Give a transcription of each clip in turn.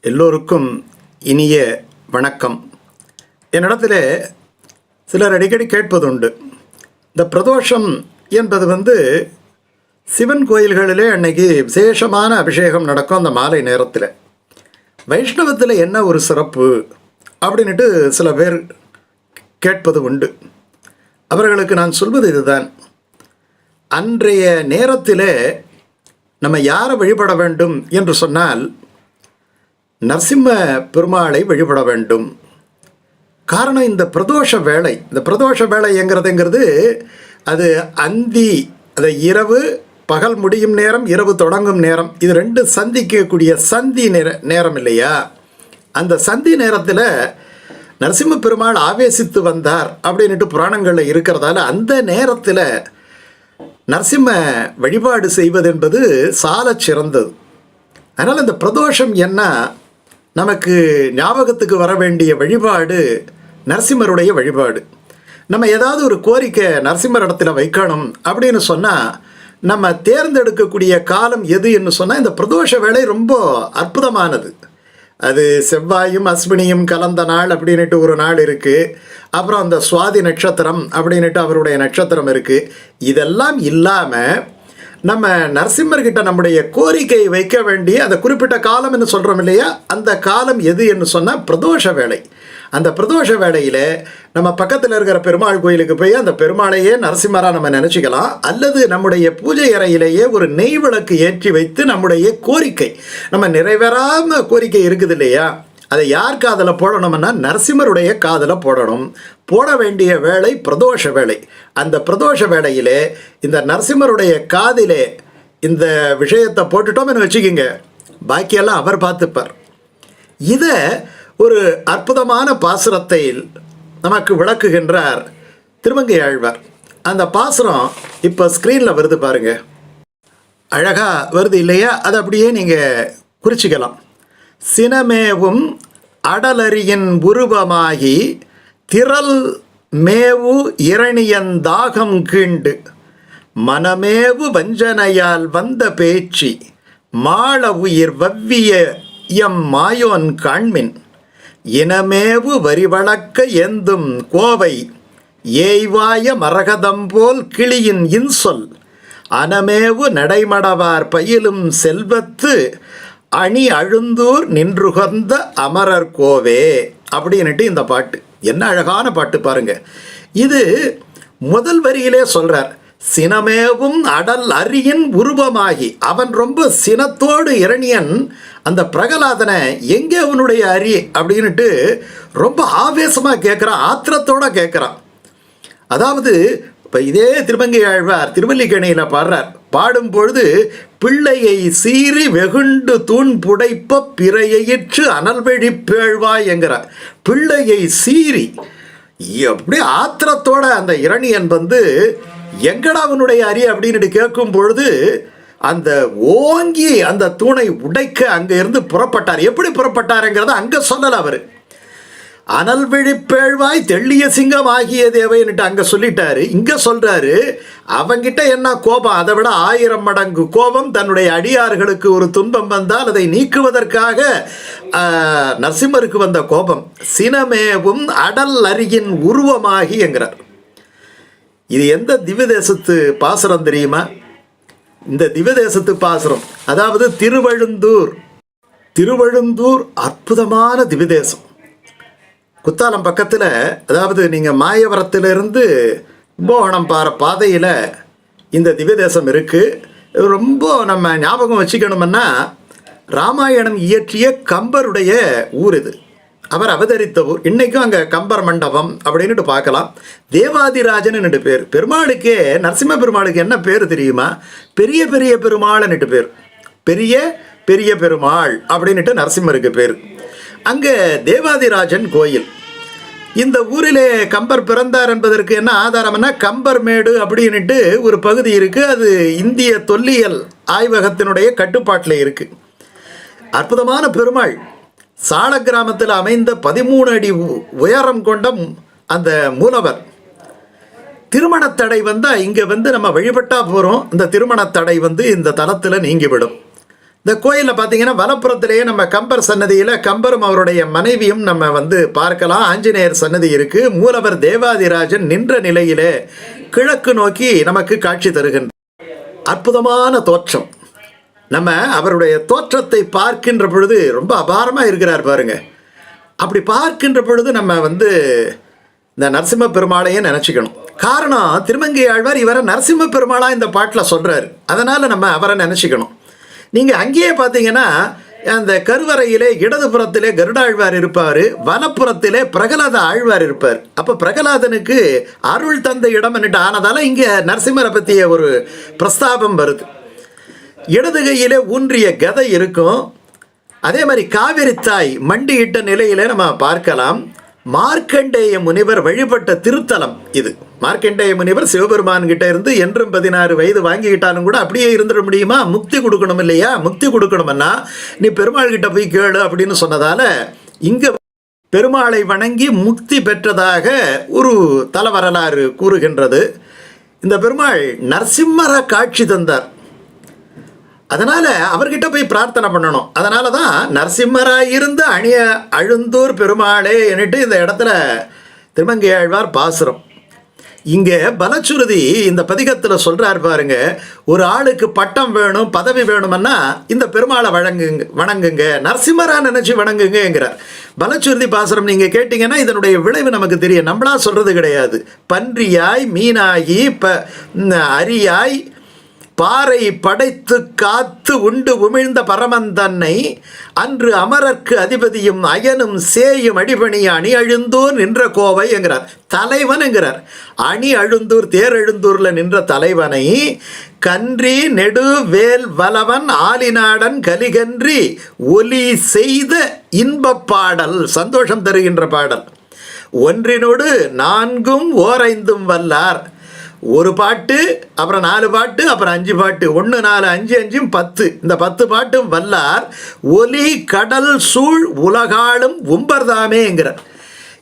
எல்லோருக்கும் இனிய வணக்கம். என்னிடத்தில் சிலர் அடிக்கடி கேட்பதுண்டு. இந்த பிரதோஷம் என்பது வந்து சிவன் கோயில்களிலே அன்னைக்கு விசேஷமான அபிஷேகம் நடக்கும் அந்த மாலை நேரத்தில். வைஷ்ணவத்தில் என்ன ஒரு சிறப்பு அப்படின்ட்டு சில பேர் கேட்பது உண்டு. அவர்களுக்கு நான் சொல்வது இதுதான். அன்றைய நேரத்தில் நம்ம யாரை வழிபட வேண்டும் என்று சொன்னால் நரசிம்ம பெருமாளை வழிபட வேண்டும். காரணம் இந்த பிரதோஷ வேலை இந்த பிரதோஷ வேலைங்கிறதுங்கிறது அது அந்தி அதை இரவு பகல் முடியும் நேரம் இரவு தொடங்கும் நேரம். இது ரெண்டு சந்திக்கக்கூடிய சந்தி நேர நேரம் இல்லையா? அந்த சந்தி நேரத்தில் நரசிம்ம பெருமாள் ஆவேசித்து வந்தார் அப்படின்ட்டு புராணங்களில் இருக்கிறதால அந்த நேரத்தில் நரசிம்ம வழிபாடு செய்வது என்பது சால சிறந்தது அதனால் இந்த பிரதோஷம் என்ன? நமக்கு ஞாபகத்துக்கு வர வேண்டிய வழிபாடு நரசிம்மருடைய வழிபாடு. நம்ம ஏதாவது ஒரு கோரிக்கை நரசிம்மர் இடத்துல வைக்கணும் அப்படின்னு சொன்னால் நம்ம தேர்ந்தெடுக்கக்கூடிய காலம் எது என்று சொன்னால் இந்த பிரதோஷ வேலை ரொம்ப அற்புதமானது. அது செவ்வாயும் அஸ்வினியும் கலந்த நாள் அப்படின்ட்டு ஒரு நாள் இருக்குது அப்புறம் அந்த சுவாதி நட்சத்திரம் அப்படின்ட்டு அவருடைய நட்சத்திரம் இருக்குது இதெல்லாம் இல்லாமல் நம்ம நரசிம்மர்கிட்ட நம்முடைய கோரிக்கை வைக்க வேண்டிய அந்த குறிப்பிட்ட காலம் என்று சொல்கிறோம் இல்லையா? அந்த காலம் எது என்று சொன்னால் பிரதோஷ வேலை அந்த பிரதோஷ வேலையில் நம்ம பக்கத்தில் இருக்கிற பெருமாள் கோயிலுக்கு போய் அந்த பெருமாளையே நரசிம்மராக நம்ம நினச்சிக்கலாம். அல்லது நம்முடைய பூஜை அறையிலேயே ஒரு நெய் விளக்கு ஏற்றி வைத்து நம்முடைய கோரிக்கை. நம்ம நிறைவேறாம கோரிக்கை இருக்குது இல்லையா? அதை யார் காதில் போடணும்னா நரசிம்மருடைய காதில் போடணும். போட வேண்டிய வேலை பிரதோஷ வேலை அந்த பிரதோஷ வேலையிலே இந்த நரசிம்மருடைய காதிலே இந்த விஷயத்தை போட்டுட்டோம்னு வச்சுக்கிங்க. பாக்கியெல்லாம் அவர் பார்த்துப்பார். இதை ஒரு அற்புதமான பாசுரத்தை நமக்கு விளக்குகின்றார் திருமங்கை ஆழ்வார் அந்த பாசுரம் இப்போ ஸ்க்ரீனில் வருது பாருங்க. அழகாக வருது இல்லையா? அதை அப்படியே நீங்கள் குறிச்சிக்கலாம். சினமேவும் அடலரியின் உருவமாகி திரள் மேவு இரணியன் தாகம் கீண்டு. மனமேவு வஞ்சனையால் வந்த பேச்சு மாள உயிர் வவ்விய எம் மாயோன் காண்மின். இனமேவு வரிவளக்க எந்தும் கோவை ஏய்வாய மரகதம்போல் கிளியின் இன்சொல். அனமேவு நடைமடவார் பயிலும் செல்வத்து அணி அழுந்தூர் நின்றுகர்ந்த அமரர் கோவே அப்படின்னுட்டு இந்த பாட்டு. என்ன அழகான பாட்டு பாருங்க. இது முதல் வரியிலே சொல்றார் சினமேவும் அடல் அரியின் உருவமாகி அவன் ரொம்ப சினத்தோடு இரணியன் அந்த பிரகலாதனை எங்கே அவனுடைய அரி? அப்படின்ட்டு ரொம்ப ஆவேசமாக கேட்குறான் ஆத்திரத்தோட கேட்குறான். அதாவது இப்போ இதே திருமங்கை ஆழ்வார் திருவல்லிக்கணியில் பாடுறார்? பாடும் பொழுது பிள்ளையை சீறி வெகுண்டு தூண் புடைப்ப பிறையிற்று அனல்வழி பேழ்வாய் என்கிறார். பிள்ளையை சீறி எப்படி ஆத்திரத்தோட அந்த இரணியன் வந்து எங்கடா அவனுடைய அரி அப்படின்னு கேட்கும் பொழுது அந்த ஓங்கி அந்த தூணை உடைக்க அங்கே இருந்து புறப்பட்டார். எப்படி புறப்பட்டாருங்கிறத அங்கே சொல்லலை அவர். அனல் விழிப்பேழ்வாய் தெள்ளிய சிங்கம் ஆகிய தேவைன்னுட்டு அங்கே சொல்லிட்டாரு. இங்கே சொல்கிறாரு அவங்கிட்ட என்ன கோபம்? அதை விட ஆயிரம் மடங்கு கோபம் தன்னுடைய அடியார்களுக்கு ஒரு துன்பம் வந்தால் அதை நீக்குவதற்காக நரசிம்மருக்கு வந்த கோபம். சினமேவும் அடல் அரியின் உருவமாகி என்கிறார். இது எந்த திவ்யதேசத்து பாசுரம் தெரியுமா? இந்த திவ்யதேசத்து பாசுரம் அதாவது திருவழுந்தூர். திருவழுந்தூர் அற்புதமான திவ்யதேசம். குத்தாலம் பக்கத்தில் அதாவது நீங்கள் மாயவரத்திலிருந்து கும்பகோணம் பாற பாதையில் இந்த திவ்ய தேசம் இருக்குது ரொம்ப நம்ம ஞாபகம் வச்சுக்கணும்னா ராமாயணம் இயற்றிய கம்பருடைய ஊர் இது. அவர் அவதரித்த ஊர். இன்றைக்கும் அங்கே கம்பர் மண்டபம் அப்படின்னுட்டு பார்க்கலாம். தேவாதிராஜன்னு பேர். பெருமாளுக்கே நரசிம்ம பெருமாளுக்கு என்ன பேர் தெரியுமா? பெரிய பெரிய பெருமாள்னுட்டு பேர். பெரிய பெரிய பெருமாள் அப்படின்னுட்டு நரசிம்மருக்கு பேர். அங்கே தேவாதிராஜன் கோயில். இந்த ஊரிலே கம்பர் பிறந்தார் என்பதற்கு என்ன ஆதாரம்னா கம்பர் மேடு அப்படின்ட்டு ஒரு பகுதி இருக்குது அது இந்திய தொல்லியல் ஆய்வகத்தினுடைய கட்டுப்பாட்டில் இருக்குது அற்புதமான பெருமாள். சால கிராமத்தில் அமைந்த பதிமூணு அடி உ- உயரம் கொண்ட அந்த மூலவர். திருமணத் தடை வந்தால் இங்கே வந்து நம்ம வழிபட்டா போகிறோம் இந்த திருமணத் தடை வந்து இந்த தலத்தில் நீங்கிவிடும். இந்த கோயிலில் பார்த்தீங்கன்னா வலப்புறத்திலேயே நம்ம கம்பர் சன்னதியில் கம்பரும் அவருடைய மனைவியும் நம்ம வந்து பார்க்கலாம். ஆஞ்சநேயர் சன்னதி இருக்கு. மூலவர் தேவாதிராஜன் நின்ற நிலையிலே கிழக்கு நோக்கி நமக்கு காட்சி தருகின்ற அற்புதமான தோற்றம். நம்ம அவருடைய தோற்றத்தை பார்க்கின்ற பொழுது ரொம்ப அபாரமாக இருக்கிறார் பாருங்க. அப்படி பார்க்கின்ற பொழுது நம்ம வந்து இந்த நரசிம்ம பெருமாளையே நினச்சிக்கணும். காரணம் திருமங்கை ஆழ்வார் இவரை நரசிம்ம பெருமாளாக இந்த பாட்டில் சொல்கிறாரு அதனால் நம்ம அவரை நினச்சிக்கணும். நீங்கள் அங்கேயே பார்த்தீங்கன்னா அந்த கருவறையிலே இடதுபுறத்திலே கருடாழ்வார் இருப்பார் வலப்புறத்திலே பிரகலாத ஆழ்வார் இருப்பார். அப்போ பிரகலாதனுக்கு அருள் தந்த இடம் என்னட்டு ஆனதால இங்கே நரசிம்மரை பற்றிய ஒரு பிரஸ்தாபம் வருது. இடது கையிலே ஊன்றிய கதை இருக்கும். அதே மாதிரி காவிரி தாய் மண்டியிட்ட நிலையிலே நம்ம பார்க்கலாம். மார்க்கண்டேய முனிவர் வழிபட்ட திருத்தலம் இது. மார்க்கண்டேய முனிவர் சிவபெருமான் கிட்ட இருந்து என்றும் பதினாறு வயது வாங்கிக்கிட்டாலும் கூட அப்படியே இருந்துட முடியுமா? முக்தி கொடுக்கணும் இல்லையா? முக்தி கொடுக்கணும்னா நீ பெருமாள் கிட்ட போய் கேளு அப்படின்னு சொன்னதால இங்க பெருமாளை வணங்கி முக்தி பெற்றதாக ஒரு தலவரலாறு கூறுகின்றது. இந்த பெருமாள் நரசிம்மர காட்சி தந்தார். அதனால் அவர்கிட்ட போய் பிரார்த்தனை பண்ணணும். அதனால தான் நரசிம்மராக இருந்து அணிய அழுந்தூர் பெருமாளே என்னட்டு இந்த இடத்துல திருமங்கை ஆழ்வார் பாசுரம். இங்கே பலச்சுருதி இந்த பதிகத்தில் சொல்கிறார் பாருங்க ஒரு ஆளுக்கு பட்டம் வேணும் பதவி வேணும்னா இந்த பெருமாளை வழங்குங்க வணங்குங்க நரசிம்மரா நினச்சி வணங்குங்கிறார் பலச்சுருதி பாசனம் நீங்கள் கேட்டிங்கன்னா இதனுடைய விளைவு நமக்கு தெரியும். நம்மளா சொல்கிறது கிடையாது. பன்றியாய் மீனாகி ப அரியாய் பாறை படைத்து காத்து உண்டு உமிழ்ந்த பரமந்தன்னை அன்று அமரர்க்கு அதிபதியும் அயனும் சேயும் அடிபணிய அணி அழுந்தூர் நின்ற கோவை என்கிறார். தலைவன் என்கிறார். அணி அழுந்தூர் தேரழுந்தூரில் நின்ற தலைவனை கன்றி நெடு வேல் வலவன் ஆலிநாடன் கலிகன்றி ஒலி செய்த இன்பப் பாடல் சந்தோஷம் தருகின்ற பாடல். ஒன்றினோடு நான்கும் ஓரைந்தும் வல்லார். ஒரு பாட்டு அப்புறம் நாலு பாட்டு அப்புறம் அஞ்சு பாட்டு. ஒன்று நாலு அஞ்சு அஞ்சும் பத்து. இந்த பத்து பாட்டும் வல்லார் ஒலி கடல் சூழ் உலகாலும் உம்பர்தாமேங்கிறார்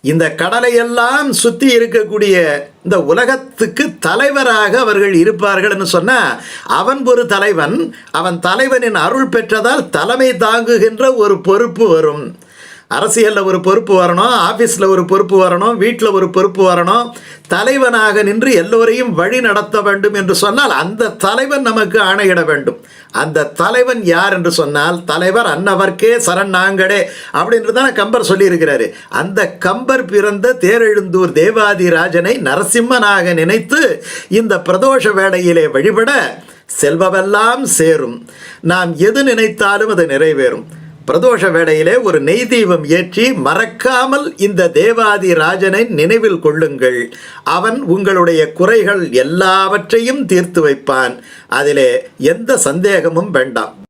இந்த கடலையெல்லாம் சுற்றி இருக்கக்கூடிய இந்த உலகத்துக்கு தலைவராக அவர்கள் இருப்பார்கள்னு சொன்னால் அவன் ஒரு தலைவன் அவன் தலைவனின் அருள் பெற்றதால் தலைமை தாங்குகின்ற ஒரு பொறுப்பு வரும். அரசியலில் ஒரு பொறுப்பு வரணும் ஆஃபீஸில் ஒரு பொறுப்பு வரணும் வீட்டில் ஒரு பொறுப்பு வரணும். தலைவனாக நின்று எல்லோரையும் வழி நடத்த வேண்டும் என்று சொன்னால் அந்த தலைவன் நமக்கு ஆணையிட வேண்டும். அந்த தலைவன் யார் என்று சொன்னால் தலைவர் அன்னவர்க்கே சரண் நாங்களே அப்படின்றது தான் கம்பர் சொல்லியிருக்கிறாரு. அந்த கம்பர் பிறந்த தேரெழுந்தூர் தேவாதி ராஜனை நரசிம்மனாக நினைத்து இந்த பிரதோஷ வேடையிலே வழிபட செல்வவெல்லாம் சேரும். நாம் எது நினைத்தாலும் அது நிறைவேறும். பிரதோஷ வேளையிலே ஒரு நெய் தீபம் ஏற்றி மறக்காமல் இந்த தேவாதி ராஜனை நினைவில் கொள்ளுங்கள். அவன் உங்களுடைய குறைகள் எல்லாவற்றையும் தீர்த்து வைப்பான். அதிலே எந்த சந்தேகமும் வேண்டாம்.